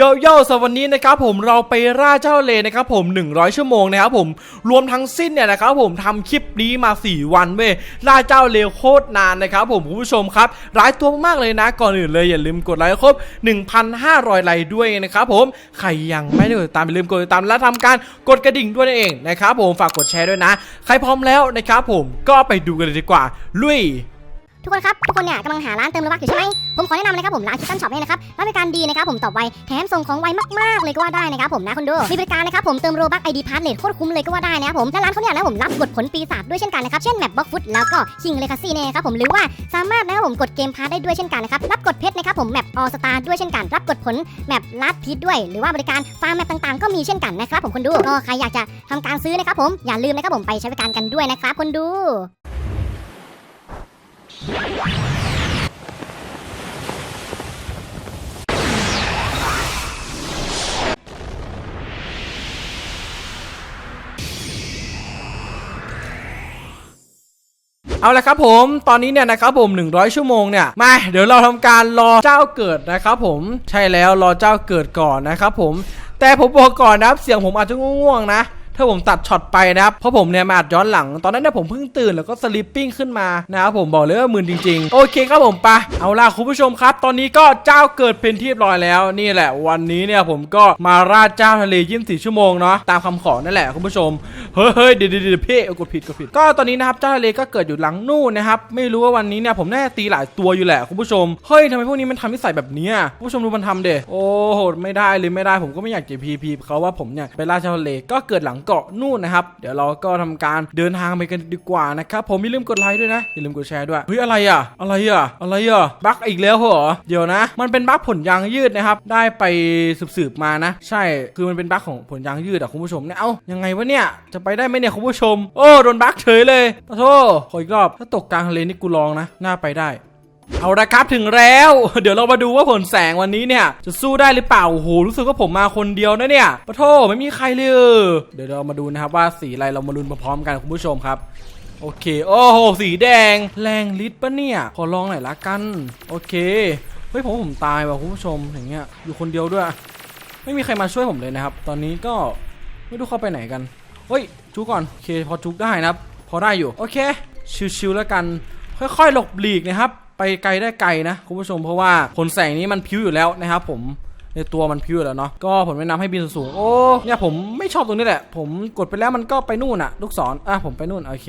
โยโย่สวันนี้นะครับผมเราไปล่าเจ้าเลนะครับผม 100 ชั่วโมงนะครับผมรวมทั้งสิ้นเนี่ยนะครับผมทำคลิปนี้มา 4 วันเว้ยล่าเจ้าเลโคตรนานนะครับผมคุณผู้ชมครับร้ายตัวมากๆเลยนะ ก่อนอื่นเลยอย่าลืมกดไลค์ครบ 1,500 ไลค์ด้วยนะครับผมใครยังไม่ได้กดติดตามอย่าลืมกดติดตามและทำการกดกระดิ่งด้วยนั่นเองนะครับผมฝากกดแชร์ด้วยนะ ใครพร้อมแล้วนะครับผมก็ไปดูกันเลยดีกว่าลุย ทุกคนครับทุกคนเนี่ยกำลังหาร้านเติมโลบักอยู่ใช่ไหมผมขอแนะนำนะครับผมร้านคิตตันช็อปเนี่ยนะครับร้านบริการดีนะครับผมตอบไวแถมส่งของไวมากๆเลยก็ว่าได้นะครับผมนะคุณดูมีบริการนะครับผมเติมโลบักไอดีพาร์ทเลทโคตรคุ้มเลยก็ว่าได้นะครับผมและร้านเขาเนี่ยนะผมรับกดผลปีศาจด้วยเช่นกันนะครับเช่นแมปบล็อกฟุตแล้วก็คิงเลคาซี่เนี่ยครับผมหรือว่าสามารถนะครับผมกดเกมพาร์ทได้ด้วยเช่นกันนะครับรับกดเพชรนะครับผมแมปออสตาด้วยเช่นกัน รับกดผลแมปลัดพีทด้วยหรือว่าบริการฟาร์มแมปต่างๆ ก็มีเช่นกันนะครับผมคนดูก็ใครอยากจะทำการซื้อนะครับผมอย่าลืมนะครับผมไปใช้บริการกันด้วยนะครับคนดู เอาละครับผมตอนนี้เนี่ยนะครับผม 100 ชั่วโมงเนี่ยมาเดี๋ยวเราทำการรอเจ้าเกิดนะครับผมใช่แล้วรอเจ้าเกิดก่อนนะครับผม แต่ผมบอกก่อนนะครับเสียงผมอาจจะง่วงๆนะ ถ้าผมตัดช็อตไปนะครับเพราะผมเนี่ยมาอัดย้อนหลัง ตอนนั้นเนี่ยผมเพิ่งตื่นแล้วก็สลิปปิ้งขึ้นมานะครับผมบอกเลยว่ามึนจริง ๆ โอเคครับผมปะเอาล่ะคุณผู้ชมครับ ตอนนี้ก็เจ้าเกิดเป็นที่ร้อยแล้วนี่แหละ วันนี้เนี่ยผมก็มาราดเจ้าทะเล24ชั่วโมงเนาะตามคำขอนั่นแหละคุณผู้ชมเฮ้ยเฮ้ยเดี๋ยวเดี๋ยวเพี่กดผิดกดผิด ก็ตอนนี้นะครับเจ้าทะเลก็เกิดอยู่หลังนู่นนะครับไม่รู้ว่าวันนี้เนี่ยผมแน่ตีหลายตัวอยู่แหละคุณผู้ชมเฮ้ยทำไมพวกนี้มันทำนิสัยแบบนี้คุณผู้ชมดูมันทำเดโอ้โหไม่ได้เลยไม่ได้ผมก็ไม่อยากจะพีพีเขาว่าผมเนี่ยไปล่าเจ้าทะเลก็เกิดหลังเกาะนู่นนะครับ เดี๋ยวเราก็ทำการเดินทางไปกันดีกว่านะครับ ผมอย่าลืมกดไลค์ด้วยนะ อย่าลืมกดแชร์ด้วย เฮ้ย อะไรอะ อะไรอะ อะไรอะ บั๊กอีกแล้วเหรอ เดี๋ยวนะ มันเป็นบั๊กผลยางยืดนะครับ ได้ไปสืบๆมานะ ใช่ คือมันเป็นบั๊กของผลยางยืดอะคุณผู้ชมเนี่ย เอ้า ยังไงวะเนี่ย จะไปได้ไหมเนี่ยคุณผู้ชม โอ้ โดนบั๊กเฉยเลยขอโทษขออีกรอบ ถ้าตกกลางทะเลนี่กูลองนะ น่าไปได้ เอาละครับถึงแล้ว เดี๋ยวเรามาดูว่าผลแสงวันนี้เนี่ย จะสู้ได้หรือเปล่าโอ้โหรู้สึกว่าผมมาคนเดียวนะเนี่ยปะโทไม่มีใครเลยเดี๋ยวเรามาดูนะครับว่าสีอะไรเรามาลุ้นพร้อมๆกันคุณผู้ชมครับโอเค โอ้โห สีแดง แรงลิตปะเนี่ย ขอลองหน่อยละกัน โอเค เฮ้ยผมผมตายว่ะคุณผู้ชม อย่างเงี้ย อยู่คนเดียวด้วย ไม่มีใครมาช่วยผมเลยนะครับ ตอนนี้ก็ไม่รู้เขาไปไหนกัน เฮ้ย จุกก่อน โอเค พอจุกได้นะครับ พอได้อยู่ โอเค ชิวๆแล้วกัน ค่อยๆ หลบหลีกนะครับ ไปไกลได้ไกลนะคุณผู้ชมเพราะว่าผลแสงนี้มันพิ้วอยู่แล้วนะครับผม ในตัวมันพิวอยู่แล้วเนาะก็ผมแนะนำให้บินสูงๆโอ้เนี่ยผมไม่ชอบตรงนี้แหละ ผมกดไปแล้วมันก็ไปนู่นอะลูกศรอะผมไปนู่นโอเค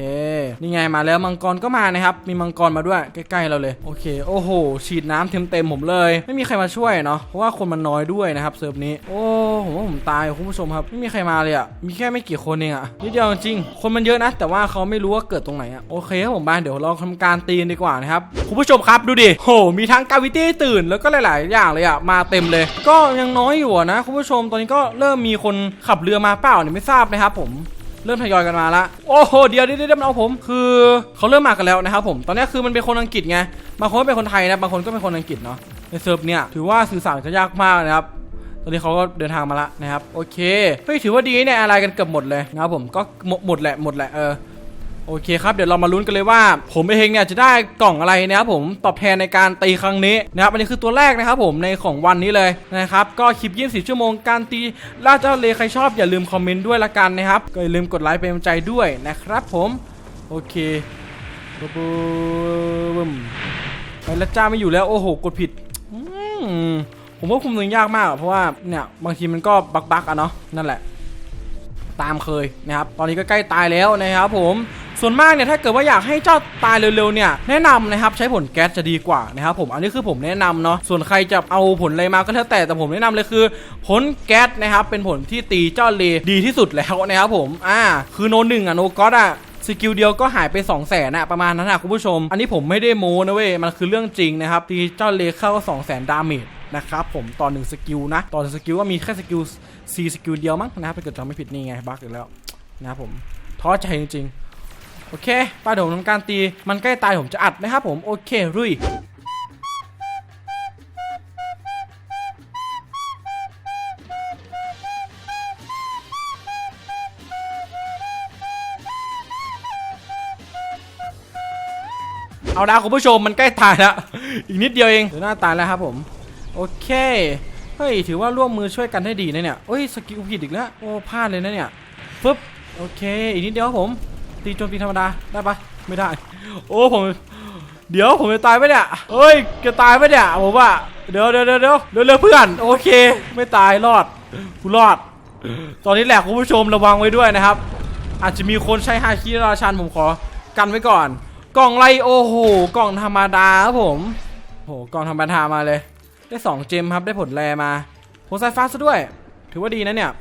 นี่ไงมาแล้วมังกรก็มานะครับมีมังกรมาด้วยใกล้ๆเราเลยโอเคโอ้โห ฉีดน้ำเต็มๆผมเลย ไม่มีใครมาช่วยเนาะเพราะว่าคนมันน้อยด้วยนะครับเซิร์ฟนี้โอ้ผมว่าผมตายคุณผู้ชมครับไม่มีใครมาเลยอะมีแค่ไม่กี่คนเองอะนิดเดียวจริงคนมันเยอะนะ แต่ว่าเขาไม่รู้ว่าเกิดตรงไหนอะโอเคครับผมบ้านเดี๋ยวเราทำการตีนดีกว่านะครับคุณผู้ชมครับดูดิโหมีทั้งกาวิตี้ตื่นแล้วก็หลาย ๆ อย่างเลยอะมาเต็มเลยก็ยังน้อยอยู่นะคุณผู้ชมตอนนี้ก็เริ่มมีคนขับเรือมาเปล่าเนี่ยไม่ทราบนะครับผมเริ่มทยอยกันมาละโอ้โหเดี๋ยวเดี๋ยวเดี๋ยวมันเอาผม คือเขาเริ่มมากันแล้วนะครับผมตอนนี้คือมันเป็นคนอังกฤษไงบางคนเป็นคนไทยนะบางคนก็เป็นคนอังกฤษเนาะในเซิร์ฟเนี่ยถือว่าสื่อสารกันยากมากนะครับตอนนี้เขาก็เดินทางมาละนะครับโอเคเฮ้ยถือว่าดีเนี่ยอะไรกันเกือบหมดเลยนะครับผมก็หมดหมดแหละหมดแหละเออ โอเคครับเดี๋ยวเรามาลุ้นกันเลยว่า ผมเองเนี่ยจะได้กล่องอะไรนะครับผมตอบแทนในการตีครั้งนี้นะครับอันนี้คือตัวแรกนะครับผมในของวันนี้เลยนะครับก็คลิป24ชั่วโมงการตีล่าเจ้าเลใครชอบอย่าลืมคอมเมนต์ด้วยละกันนะครับก็อย่าลืมกดไลค์เป็นกำลังใจด้วยนะครับผมโอเคบึ้มบึ้มไปล้วจ้าไม่อยู่แล้วโอ้โหกดผิดผมว่าคุมตัวงยากมากเพราะว่าเนี่ยบางทีมันก็บักบักอะเนาะนั่นแหละ ตามเคยนะครับตอนนี้ก็ใกล้ตายแล้วนะครับผม ส่วนมากเนี่ยถ้าเกิดว่าอยากให้เจ้าตายเร็วๆเนี่ยแนะนำนะครับใช้ผลแก๊สจะดีกว่านะครับผมอันนี้คือผมแนะนำเนาะส่วนใครจะเอาผลอะไรมาก็แล้วแต่แต่ผมแนะนำเลยคือ ผลแก๊สนะครับเป็นผลที่ตีเจ้าเลดีที่สุดแล้วนะครับผมอ่าคือโนหนึ่งอะโนก็อดอะสกิลเดียวก็หายไป 2 0 0แสนอะประมาณนั้นอะคุณผู้ชม อันนี้ผมไม่ได้โม้นะเว้ย มันคือเรื่องจริงนะครับตีเจ้าเลเข้าก็2 0 0แสนดาเมจนะครับผมต่อหนึ่งสกิลนะ ต่อหนึ่งสกิลว่ามีแค่สกิลซีสกิลเดียวมั้งนะครับถ้าเกิดจำไม่ผิดนี่ไงบั๊กอีกแล้วนะครับผมท้อใจจริงๆ โอเคป้าเดี๋ยวผมทำการตี มันใกล้ตายผมจะอัดนะครับผม โอเครุยเอาละคุณผู้ชมมันใกล้ตายแล้ว อีกนิดเดียวเองเดี๋ยวหน้าตายแล้วครับผม โอเค เฮ้ย ถือว่าร่วมมือช่วยกันได้ดีนะเนี่ยเอ้ย สกิลผิดอีกแล้ว โอ้พลาดเลยนะเนี่ยฟึบโอเค อีกนิดเดียวครับผม ตีโจมตีธรรมดาได้ปะไม่ได้ โอ้ผมเดี๋ยวผมจะตายไหมเนี่ยเฮ้ยจะตายไหมเนี่ยผมว่าเดี๋ยวเดี๋ยวเดี๋ยวเดี๋ยวเร็วเพื่อนโอเค ไม่ตายรอดกูรอด ตอนนี้แหละคุณผู้ชมระวังไว้ด้วยนะครับ อาจจะมีคนใช้ฮาคิราชันผมขอกันไว้ก่อน กล่องไรโอ้โหกล่องธรรมดาครับผมโอ้โหกล่องธรรมดามาเลย ได้สองเจมครับได้ผลแรมาผลสายฟ้าซะด้วย ถือว่าดีนะเนี่ย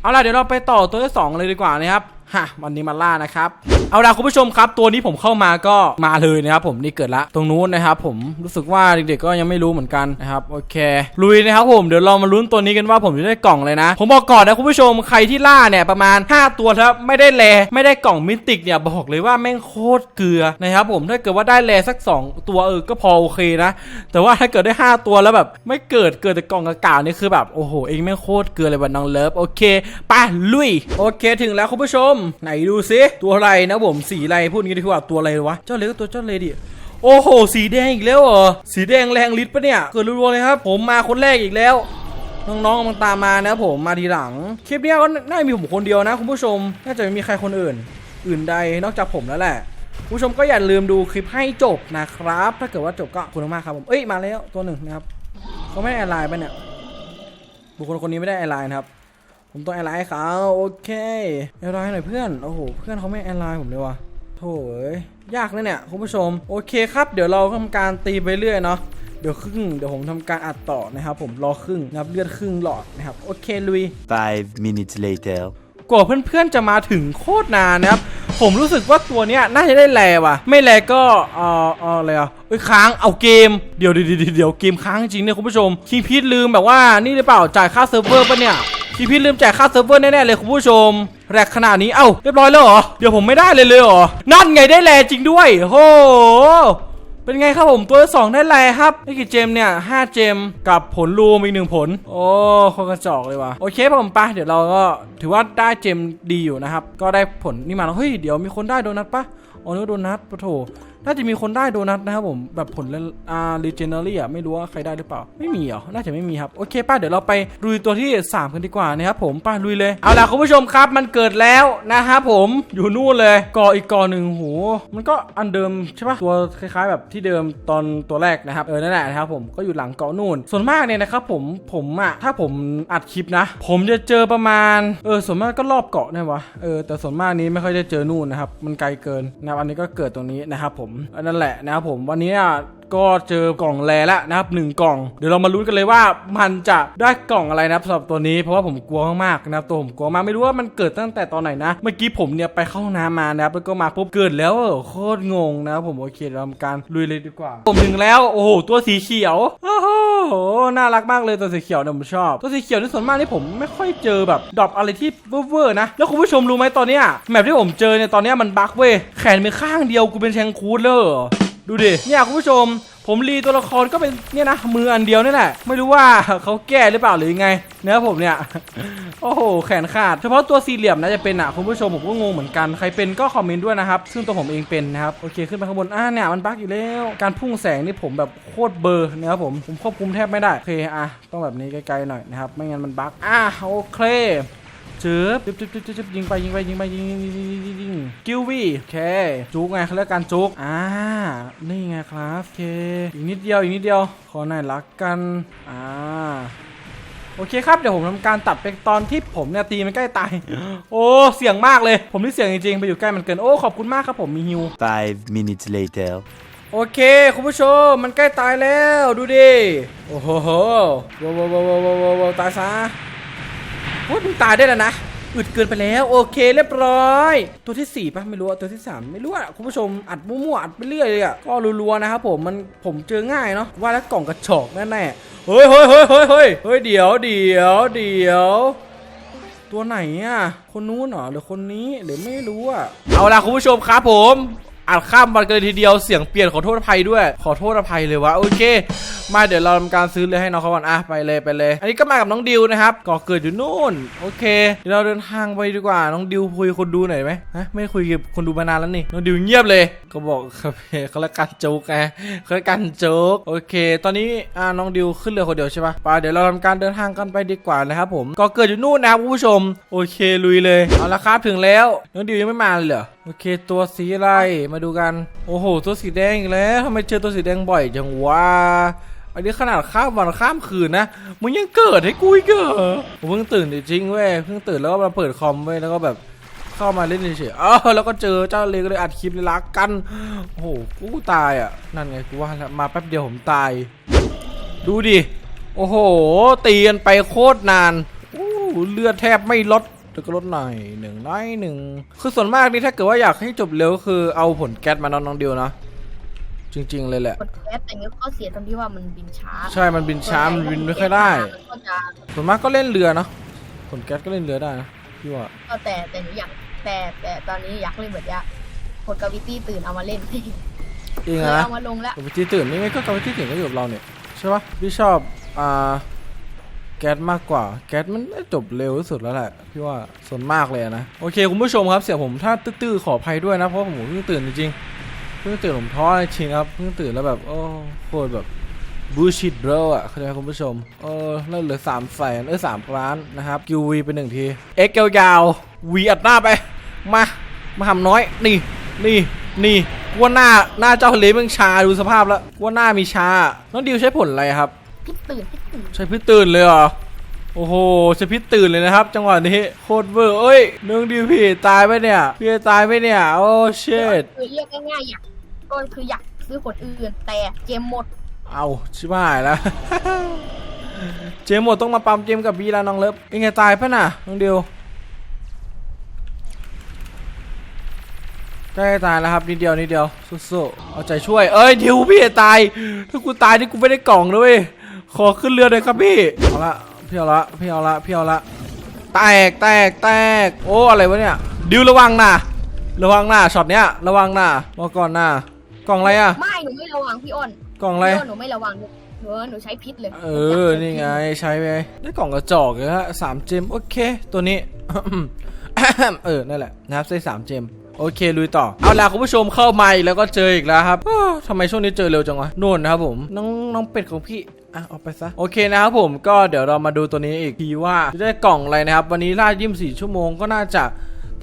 เอาล่ะเดี๋ยวเราไปต่อตัวที่สองเลยดีกว่านะครับ ฮะวันนี้มาล่านะครับ เอาล่ะคุณผู้ชมครับ ตัวนี้ผมเข้ามาก็มาเลยนะครับผมนี่เกิดละตรงนู้นนะครับผมรู้สึกว่าเด็กๆก็ยังไม่รู้เหมือนกันนะครับโอเค ลุยนะครับผมเดี๋ยวเรามาลุ้นตัวนี้กันว่าผมจะได้กล่องเลยนะ ผมบอกก่อนนะคุณผู้ชมใครที่ล่าเนี่ยประมาณ 5 ตัวครับไม่ได้แลไม่ได้กล่องมิติกเนี่ยบอกเลยว่าแม่งโคตรเกลือนะครับผมถ้าเกิดว่าได้แลสัก 2 ตัวเออก็พอโอเคนะ แต่ว่าถ้าเกิดได้ 5 ตัวแล้วแบบไม่เกิดเกิดแต่กล่องกากานี่คือแบบโอ้โหเองแม่งโคตรเกลือเลยวันน้องเลิฟโอเคไปลุยโอเค ถึงแล้วคุณผู้ชมไหนดูซิตัวอะไรนะผมสีอะไรพูดงี้ดีกว่าตัวอะไรวะเจ้าเล็กตัวเจ้าเลดิโอ้โห สีแดงอีกแล้วเหรอสีแดงแรงฤทธิ์ปะเนี่ยเกิดรัวๆเลยครับ ผมมาคนแรกอีกแล้วน้องๆกำลังตามมานะผมมาทีหลัง คลิปนี้ก็น่ามีผมคนเดียวนะคุณผู้ชม น่าจะไม่มีใครคนอื่น อื่นใดนอกจากผมแล้วแหละผู้ชมก็อย่าลืมดูคลิปให้จบนะครับ ถ้าเกิดว่าจบก็ขอบคุณมากครับผม เอ้ยมาแล้วตัวหนึ่งนะครับเขาไม่ได้แอร์ไลน์ปะเนี่ยบุคคลคนนี้ไม่ได้แอร์ไลน์นะครับ ผมต้องแอร์ไลน์ให้เขาโอเคแอร์ไลน์ให้หน่อยเพื่อนโอ้โหเพื่อนเขาไม่แอร์ไลน์ผมเลยว่ะโถ่เอ้ยยากนะเนี่ยคุณผู้ชมโอเคครับ เดี๋ยวเราทำการตีไปเรื่อยเนาะเดี๋ยวครึ่งเดี๋ยวผมทำการอัดต่อนะครับผมรอครึ่งนะครับเลือดครึ่งหลอดนะครับโอเคลุย Five minutes later. กว่าเพื่อนๆจะมาถึงโคตรนานนะครับผมรู้สึกว่าตัวเนี้ยน่าจะได้แลว่ะ ไม่แลก็เอ่อเอ่ออะไรอะเอ้ยค้างเอาเกมเดี๋ยวเดี๋ยวเดี๋ยวเดี๋ยวเกมค้างจริงเนี่ยคุณผู้ชมคิงพีทลืมแบบว่านี่หรือเปล่าจ่ายค่าเซิร์ฟเวอร์ปะเนี่ย คิงพีทลืมจ่ายค่าเซิร์ฟเวอร์แน่ๆเลยคุณผู้ชม แรกขนาดนี้ เอ้าเรียบร้อยแล้วเหรอ เดี๋ยวผมไม่ได้เลยเลยเหรอ นั่นไงได้แลจริงด้วยโอ้โหเป็นไงครับผมตัวสองได้แลครับได้กี่เจมเนี่ยห้าเจมกับผลรวมอีกหนึ่งผล โอ้คนกระจอกเลยว่ะโอเคผมไปะเดี๋ยวเราก็ถือว่าได้เจมดีอยู่นะครับ ก็ได้ผลนี่มาแล้วเฮ้ยเดี๋ยวมีคนได้โดนัทปะอ๋อนึกโดนัทปะโถ น่าจะมีคนได้โดนัทนะครับผมแบบผลอ่า legendary อะไม่รู้ว่าใครได้หรือเปล่า ไม่มีเหรอน่าจะไม่มีครับโอเคป้าเดี๋ยวเราไปลุยตัวที่ 3 กันดีกว่านะครับผมป้าลุยเลยเอาล่ะคุณผู้ชมครับ มันเกิดแล้วนะครับผมอยู่นู่นเลยก่ออีกก่อหนึ่งโหมันก็อันเดิมใช่ปะตัวคล้ายๆ แบบที่เดิมตอนตัวแรกนะครับเออนั่นแหละนะครับผมก็อยู่หลังเกาะนู่น ส่วนมากเนี่ยนะครับผมผมอะถ้าผมอัดคลิปนะ ผมจะเจอประมาณเออส่วนมากก็รอบเกาะเนี่ยวะเออแต่ส่วนมากนี้ไม่ค่อยจะเจอนู่นนะครับมันไกลเกินนะครับอันนี้ก็เกิดตรงนี้นะครับผมนนั่นแหละนะครับผมวันนี้อะ ก็เจอกล่องแรแล้วนะครับหนึ่งกล่อง เดี๋ยวเรามาลุ้นกันเลยว่ามันจะได้กล่องอะไรนะครับสำหรับตัวนี้เพราะว่าผมกลัวมากๆนะครับตัวผมกลัวมากไม่รู้ว่ามันเกิดตั้งแต่ตอนไหนนะ เมื่อกี้ผมเนี่ยไปเข้าห้องน้ำมานะครับแล้วก็มาปุ๊บเกิดแล้วโคตรงงนะครับผมโอเคเราทำการลุยเลยดีกว่าผมถึงแล้วโอ้โหตัวสีเขียวโอ้โหน่ารักมากเลยตัวสีเขียวเนี่ยผมชอบตัวสีเขียวที่ส่วนมากนี่ผมไม่ค่อยเจอแบบดรอปอะไรที่เวอร์ๆนะ แล้วคุณผู้ชมรู้ไหมตอนเนี้ยแมปที่ผมเจอเนี่ยตอนเนี้ยมันบั๊กเว้ยแขนมีข้างเดียวกูเป็นแชงคูดเลยเหรอ ดูดิ เนี่ยคุณผู้ชม ผมรีตัวละครก็เป็นเนี่ยนะมืออันเดียวนี่แหละ ไม่รู้ว่าเขาแก้หรือเปล่าหรือยังไงเนื้อผมเนี่ย โอ้โห แขนขาด เฉพาะตัวสี่เหลี่ยมนะจะเป็นอะคุณผู้ชมผมก็งงเหมือนกัน ใครเป็นก็คอมเมนต์ด้วยนะครับ ซึ่งตัวผมเองเป็นนะครับ โอเคขึ้นไปข้างบน อ่าเนี่ยมันบั๊กอยู่แล้ว การพุ่งแสงนี่ผมแบบโคตรเบอร์นะครับผม ผมควบคุมแทบไม่ได้ โอเค อะ ต้องแบบนี้ไกลๆหน่อยนะครับ ไม่งั้นมันบั๊ก อะโอเค จึ๊บจึ๊บจึ๊บจึ๊บจึ๊บยิงไปยิงไปยิงไปยิงยิงยิงยิงยิงยิงกิววี่โอเคจุกไงเขาเรียกการจุกอ่านี่ไงครับโอเคอีกนิดเดียวอีกนิดเดียวขอหน่อยรักกันอ่าโอเคครับ เดี๋ยวผมทำการตัดไปตอนที่ผมเนี่ยตีมันใกล้ตาย โอ้เสี่ยงมากเลย ผมนี่เสี่ยงจริงๆ ไปอยู่ใกล้มันเกิน โอ้ ขอบคุณมากครับผมมีฮิว Five minutes later. โอเค คุณผู้ชม มันใกล้ตายแล้ว ดูดิ โอ้โหโหว้าวว้าวว้าวว้าวว้าวว้าวตายซะ โอ้ยมึงตายได้แล้วนะอึดเกินไปแล้ว โอเคเรียบร้อย ตัวที่สี่ปะไม่รู้ตัวที่สามไม่รู้อะคุณผู้ชมอัดมั่วๆอัดไปเรื่อยเลยอะก็รัวๆนะครับผมมันผมเจอง่ายเนาะว่าแล้วกล่องกระจอกแน่ๆเฮ้ยเฮ้ยเฮ้ยเฮ้ยเฮ้ยเฮ้ยเดี๋ยวเดี๋ยวเดี๋ยวตัวไหนอะคนนู้นเหรอหรือคนนี้หรือไม่รู้อะเอาล่ะคุณผู้ชมครับผม อัดข้ามวันกันเลยทีเดียวเสียงเปลี่ยนขอโทษอภัยด้วย ขอโทษอภัยเลยวะโอเค มาเดี๋ยวเราทำการซื้อเลยให้น้องเขาก่อนอะไปเลยไปเลย อันนี้ก็มากับน้องดิวนะครับก่อเกิดอยู่นู่นโอเคเดี๋ยวเราเดินทางไปดีกว่าน้องดิวคุยคนดูหน่อยไหมฮะไม่คุยกับคนดูมานานแล้วนี่น้องดิวเงียบเลย ก็บอกครับเขาละกันโจ๊กไงเขาละกันโจ๊กโอเค ตอนนี้อ่าน้องดิวขึ้นเรือคนเดียวใช่ปะไปเดี๋ยวเราทำการเดินทางกันไปดีกว่านะครับผมก่อเกิดอยู่นู่นนะครับคุณผู้ชม โอเคลุยเลยเอาละครับถึงแล้วน้องดิวยังไม่มาเลยเหรอโอเคตัวสีอะไรมาดูกัน โอ้โห ตัวสีแดงอีกแล้วทำไมเจอตัวสีแดงบ่อยจังวะอันนี้ขนาดข้ามวันข้ามคืนนะมึงยังเกิดให้กูอีกเหรอผมเพิ่งตื่นจริงเว้ยเพิ่งตื่นแล้วก็มาเปิดคอมเว้ยแล้วก็แบบเข้ามาเล่นเฉยๆเออแล้วก็เจอเจ้าเลก็เลยอัดคลิปเลยรักกัน โอ้โหกูตายอะ นั่นไงกูว่ามาแป๊บเดียวผมตาย ดูดิ โอ้โห ตีกันไปโคตรนานอู้เลือดแทบไม่ลด แต่ก็ลดหน่อยหนึ่งน้อยหนึ่งคือส่วนมากนี่ถ้าเกิดว่าอยากให้จบเร็วก็คือเอาผลแก๊สมาน้องน้องเดียวนะจริง ๆ เลยแหละ กดแก๊สแต่นี้ข้อเสียตรงที่ว่ามันบินช้าใช่มันบินช้ามันบินไม่ค่อยได้ มันก็จะส่วนมากก็เล่นเรือเนาะผลแก๊สก็เล่นเรือได้นะพี่ว่าก็แต่แต่หนูอยากแต่แต่ตอนนี้อยากเล่นแบบเนี้ยกดกาวิตี้ตื่นเอามาเล่นเองเคยนะเอามาลงแล้วกับวิธีตื่นนี่ไงก็กับวิธีตื่นก็อยู่กับเราเนี่ยใช่ปะพี่ชอบอ่า แก๊สมากกว่า แก๊สมันได้จบเร็วที่สุดแล้วแหละพี่ว่าส่วนมากเลยนะโอเคคุณผู้ชมครับเสียผมถ้าตื้อๆขออภัยด้วยนะเพราะผมเพิ่งตื่นจริงๆเพิ่งตื่นผมท้อจริงครับเพิ่งตื่นแล้วแบบโอ้โคตรแบบบูชิดเบรอะเข้าใจไหมคุณผู้ชม เออเลิกเหลือสามแสนเออสามล้านนะครับกิววีไปหนึ่งทีเอ็กยาวๆวีอัดหน้าไป มา มาทำน้อย นี่ นี่ นี่กว่าหน้า หน้าเจ้าทะเลมืองชา ดูสภาพแล้วกว่าหน้ามีชา น้องดิวใช้ผลอะไรครับ พิษตื่นพิษตื่นใช้พิษตื่นเลยเหรอ โอ้โหใช้พิษตื่นเลยนะครับ จังหวะนี้โคตรเวอร์เอ้ยน้องดิวพี่ตายไปเนี่ยพี่ตายไปเนี่ย โอ้เชิดคือเรียกง่ายๆอยากก็คืออยากซื้อคนอื่น แต่เกมหมด เอาชิบหายแล้ว เจมหมดต้องมาปั๊มเจมกับบีแล้วน้องเลิฟยังไงตายปะน่ะน้องดิวใกล้ตายแล้วครับนิดเดียวนิดเดียวสู้ๆเอาใจช่วย เอ้ยดิวพี่จะตาย ถ้ากูตายนี่กูไม่ได้กล่องเลย ขอขึ้นเรือเลยครับพี่เอาละพี่เอาละพี่เอาละพี่เอาละแตกแตกแตกโอ้อะไรวะเนี่ยดิวระวังนะระวังนะช็อตเนี้ยระวังนะรอก่อนนะกล่องอะไรอะไม่หนูไม่ระวังพี่อ้นกล่องอะไรพี่อ้นหนูไม่ระวังหนูหนูหนูใช้พิษเลย เออ นี่ไงใช้ไปได้กล่องกระจอกเลยฮะสามเจมโอเค ตัวนี้ เออ นั่นแหละนะครับได้สามเจมโอเค ลุยต่อ เอาล่ะคุณผู้ชมเข้ามาอีกแล้วก็เจออีกแล้วครับอ้าวทำไมช่วงนี้เจอเร็วจังวะนู่นนะครับผม น้องน้องเป็ดของพี่ อะเอาไปซะ โอเคนะครับผมก็เดี๋ยวเรามาดูตัวนี้อีกทีว่าจะได้กล่องอะไรนะครับ วันนี้ล่ายี่สิบสี่ชั่วโมงก็น่าจะ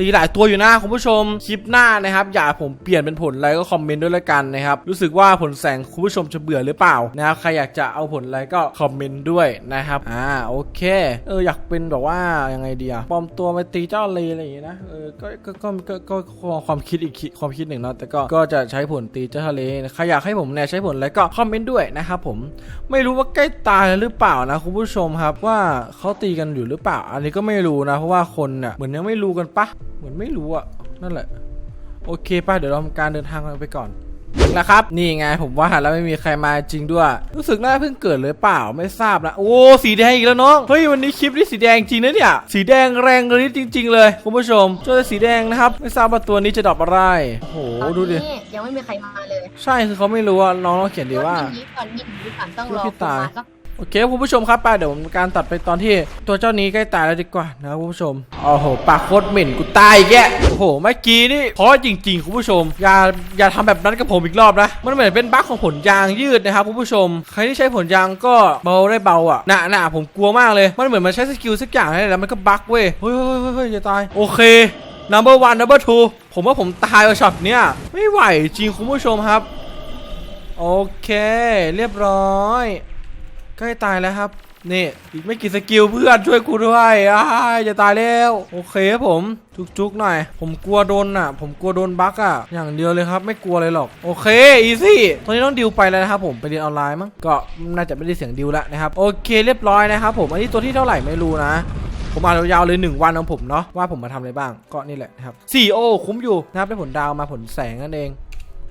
ตีหลายตัวอยู่นะคุณผู้ชมคลิปหน้านะครับ อยากให้ผมเปลี่ยนเป็นผลอะไรก็คอมเมนต์ด้วยละกันนะครับ รู้สึกว่าผลแสงคุณผู้ชมจะเบื่อหรือเปล่านะครับใครอยากจะเอาผลอะไรก็คอมเมนต์ด้วยนะครับอ่าโอเคเอออยากเป็นแบบว่ายังไงดีอะปลอมตัวมาตีเจ้าเลยอะไรอย่างงี้นะเออก็ก็ก็ก็ความคิดอีกความคิดหนึ่งเนาะแต่ก็ก็จะใช้ผลตีเจ้าทะเลใครอยากให้ผมเนี่ยใช้ผลอะไรก็คอมเมนต์ด้วยนะครับผมไม่รู้ว่าใกล้ตายหรือเปล่านะคุณผู้ชมครับว่าเขาตีกันอยู่หรือเปล่า อันนี้ก็ไม่รู้นะเพราะว่าคนเนี่ยเหมือนยังไม่รู้กันปะเหมือนไม่รู้อะนั่นแหละ โอเคป่ะเดี๋ยวเราทำการเดินทางกันไปก่อนถึงแล้วครับ นี่ไงผมว่าแล้วไม่มีใครมาจริงด้วย รู้สึกน่าเพิ่งเกิดเลยเปล่าไม่ทราบนะ โอ้สีแดงอีกแล้วน้อง เฮ้ยวันนี้คลิปนี้สีแดงจริงนะเนี่ย สีแดงแรงเลยจริง ๆ เลยคุณผู้ชมเจอสีแดงนะครับ ไม่ทราบว่าตัวนี้จะดรอปอะไรโอ้โหตอนดูดินี้ยังไม่มีใครมาเลย ใช่คือเขาไม่รู้ว่าน้องเราเขียนดีว่ายิงก่อนยิงยิงก่อนต้องรอพี่คนตายมาสัก โอเคคุณผู้ชมครับไปเดี๋ยวผมการตัดไปตอนที่ตัวเจ้านี้ใกล้ตายแล้วดีกว่านะครับคุณผู้ชมโอ้โหปากโคตรเหม็นกูตายอีกแกโอ้โหเมื่อกี้นี่เพราะจริงๆคุณผู้ชม อย่าอย่าทำแบบนั้นกับผมอีกรอบนะมันเหมือนเป็นบั๊กของผลยางยืดนะครับคุณผู้ชม ใครที่ใช้ผลยางก็เบาได้เบาอะน่ะน่ะผมกลัวมากเลยมันเหมือนมันใช้สกิลสักอย่างนี่แหละมันก็บั๊กเว้ยเฮ้ยเฮ้ยเฮ้ยเฮ้ยจะตายโอเค number one number two ผมว่าผมตายกับช็อตเนี้ยไม่ไหวจริงคุณผู้ชมครับ โอเค เรียบร้อย ใกล้ตายแล้วครับนี่อีกไม่กี่สกิลเพื่อนช่วยกูด้วยอ้าจะตายแล้วโอเคครับผมจุกๆหน่อย ผมกลัวโดนอะ ผมกลัวโดนบั๊กอะ อย่างเดียวเลยครับไม่กลัวเลยหรอกโอเคอีซี่ตอนนี้ต้องดิวไปแล้วนะครับผมไปเรียนออนไลน์มั้งก็น่าจะไม่ได้เสียงดิวแล้วนะครับโอเคเรียบร้อยนะครับผมอันนี้ตัวที่เท่าไหร่ไม่รู้นะผมอ่านยาวๆเลย 1 วันของผมเนาะว่าผมมาทำอะไรบ้างก็นี่แหละนะครับ4โอคุ้มอยู่นะครับได้ผลดาวมาผลแสงนั่นเอง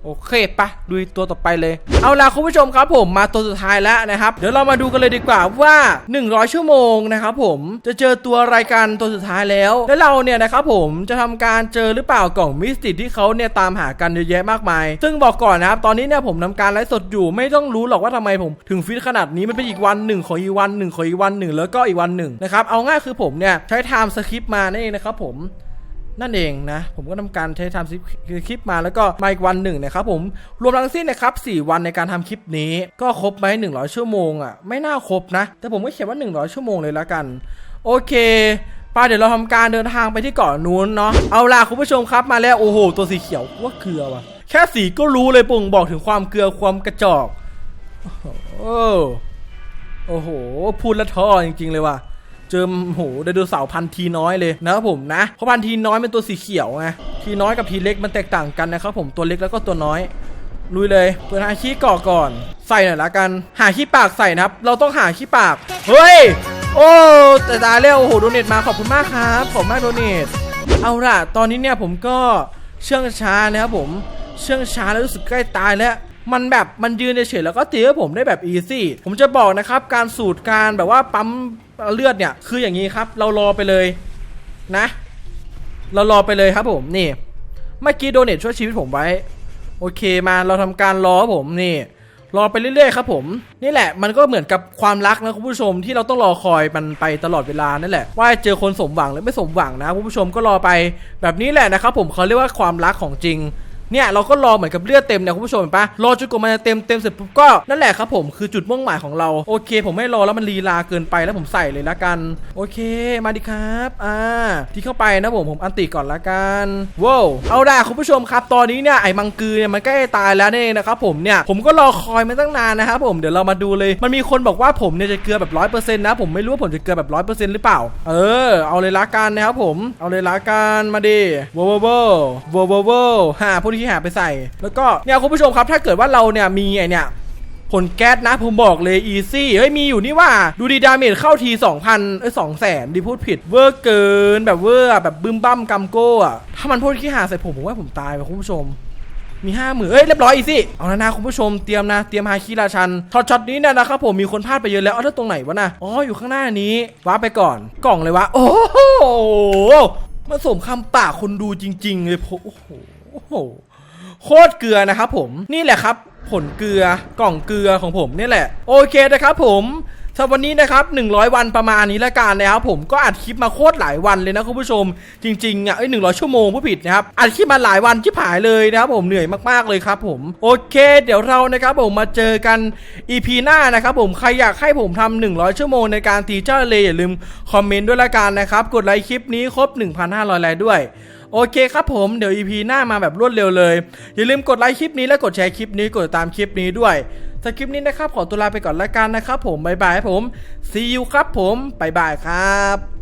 โอเคปะดูตัวต่อไปเลย เอาล่ะคุณผู้ชมครับผมมาตัวสุดท้ายแล้วนะครับ เดี๋ยวเรามาดูกันเลยดีกว่าว่า 100 ชั่วโมงนะครับผมจะเจอตัวรายการตัวสุดท้ายแล้ว แล้วเราเนี่ยนะครับผมจะทำการเจอหรือเปล่ากล่องมิสติที่เขาเนี่ยตามหากันเยอะแยะมากมาย ซึ่งบอกก่อนนะครับตอนนี้เนี่ยผมทำการไลฟ์สดอยู่ไม่ต้องรู้หรอกว่าทำไมผมถึงฟิตขนาดนี้มันเป็นอีกวันหนึ่งของอีกวันหนึ่งของอีกวันหนึ่งแล้วก็อีกวันหนึ่งนะครับเอาง่ายคือผมเนี่ยใช้ไทม์สคริปต์มานั่นเองนะครับผม นั่นเองนะ ผมก็ทำการใช้ทำคลิปมาแล้วก็มาอีกวันหนึ่งนะครับผมรวมทั้งสิ้นนะครับ4วันในการทำคลิปนี้ ก็ครบไหม100 ชั่วโมงอะไม่น่าครบนะ แต่ผมก็เขียนว่า 100 ชั่วโมงเลยละกัน โอเคป้าเดี๋ยวเราทำการเดินทางไปที่เกาะนู้นเนาะเอาล่ะคุณผู้ชมครับมาแล้วโอ้โห ตัวสีเขียวว่าเกลือว่ะ แค่สีก็รู้เลยปุ่งบอกถึงความเกลือความกระจอกโอ้โหโอ้โหพูดละท้อจริงๆเลยว่ะ เจอโหไดโนเสาร์พันทีน้อยเลยนะครับผมนะ เพราะพันทีน้อยเป็นตัวสีเขียวไงทีน้อยกับทีเล็กมันแตกต่างกันนะครับผมตัวเล็กแล้วก็ตัวน้อยลุยเลยเปิดหาขี้ก่อก่อน ใส่หน่อยละกัน หาขี้ปากใส่นะครับ เราต้องหาขี้ปาก เฮ้ย โอ้แต่ตายแล้วโอ้โหโดเนทมาขอบคุณมากครับขอบมากโดเนทเอาล่ะ ตอนนี้เนี่ยผมก็เชื่องช้านะครับผม เชื่องช้าแล้วรู้สึกใกล้ตายแล้วมันแบบมันยืนเฉยๆแล้วก็ตีให้ผมได้แบบอีซี่ ผมจะบอกนะครับ การสูตรการแบบว่าปั๊ม เลือดเนี่ยคืออย่างนี้ครับ เรารอไปเลยนะ เรารอไปเลยครับผมนี่เมื่อกี้โดเนทช่วยชีวิตผมไว้ โอเคมาเราทำการรอผมนี่ รอไปเรื่อยๆครับผม นี่แหละมันก็เหมือนกับความรักนะคุณผู้ชมที่เราต้องรอคอยมันไปตลอดเวลานั่นแหละ ว่าเจอคนสมหวังหรือไม่สมหวังนะคุณผู้ชมก็รอไปแบบนี้แหละนะครับผมเขาเรียกว่าความรักของจริง เนี่ยเราก็รอเหมือนกับเลือดเต็มเนี่ยคุณผู้ชมเห็นปะรอจนกว่ามันจะเต็มเต็มเสร็จปุ๊บก็นั่นแหละครับผมคือจุดมุ่งหมายของเราโอเค ผมไม่รอแล้วมันลีลาเกินไปแล้วผมใส่เลยละกันโอเคมาดิครับอ่าที่เข้าไปนะผมผมอันติก่อนละกันว้าวเอาล่ะคุณผู้ชมครับ ตอนนี้เนี่ยไอ้มังกือเนี่ยมันใกล้ตายแล้วนี่เองนะครับผมเนี่ยผมก็รอคอยมาตั้งนานนะครับผมเดี๋ยวเรามาดูเลยมันมีคนบอกว่าผมเนี่ยจะเกลือแบบร้อยเปอร์เซ็นต์นะผมไม่รู้ว่าผมจะเกลือแบบร้อยเปอร์เซ็นต์หรือเปล่า เออ เอาเลยละกันนะครับผมเอาเลยละกันมาดิว้าวว้าวว้าวว้าวว้าวหาพวกที่หาไปใส่ แล้วก็เนี่ยคุณผู้ชมครับถ้าเกิดว่าเราเนี่ยมีไอเนี่ยผลแก๊สนะผมบอกเลยอีซี่เฮ้ยมีอยู่นี่ว่าดูดีดาเมจเข้าที 2,000เอ้ยสองแสนดีพูดผิด เวอร์เกินแบบเวอร์แบบบึ้มบั้มกัมโก้อะถ้ามันพ่นขี้หาใส่ผมผมว่าผมตายไปคุณผู้ชม มีห้าหมื่นเอ้ยเรียบร้อยอีซี่เอาแล้วนะคุณผู้ชมเตรียมนะเตรียมฮาคิราชันช็อตช็อตนี้เนี่ยนะครับผมมีคนพลาดไปเยอะแล้วเอาแล้วตรงไหนวะนะอ๋ออยู่ข้างหน้านี้ว้าไปก่อนกล่องเลยวะโอ้โหมันสมคำปากคนดูจริง ๆ เลยผมโอ้โห โคตรเกลือนะครับผมนี่แหละครับ ผลเกลือกล่องเกลือของผมนี่แหละ โอเคนะครับผมสำหรับวันนี้นะครับ 100 วันประมาณนี้ละกันนะครับผมก็อัดคลิปมาโคตรหลายวันเลยนะคุณผู้ชม จริงๆอะเอ้ยหนึ่งร้อยชั่วโมงผู้ผิดนะครับ อัดคลิปมาหลายวันที่ผายเลยนะครับผมเหนื่อยมากๆเลยครับผมโอเค เดี๋ยวเรานะครับผมมาเจอกัน EP หน้านะครับผมใครอยากให้ผมทำ100 ชั่วโมงในการตีเจ้าเลยอย่าลืมคอมเมนต์ด้วยละกันนะครับกดไลค์คลิปนี้ครบ 1,500ไลค์ด้วย โอเคครับผมเดี๋ยว EP หน้ามาแบบรวดเร็วเลย อย่าลืมกดไลค์คลิปนี้และกดแชร์คลิปนี้กดติดตามคลิปนี้ด้วยสำหรับคลิปนี้นะครับขอตัวลาไปก่อนละกันนะครับผมบ๊ายบายครับผม see you ครับผมบ๊ายบายครับ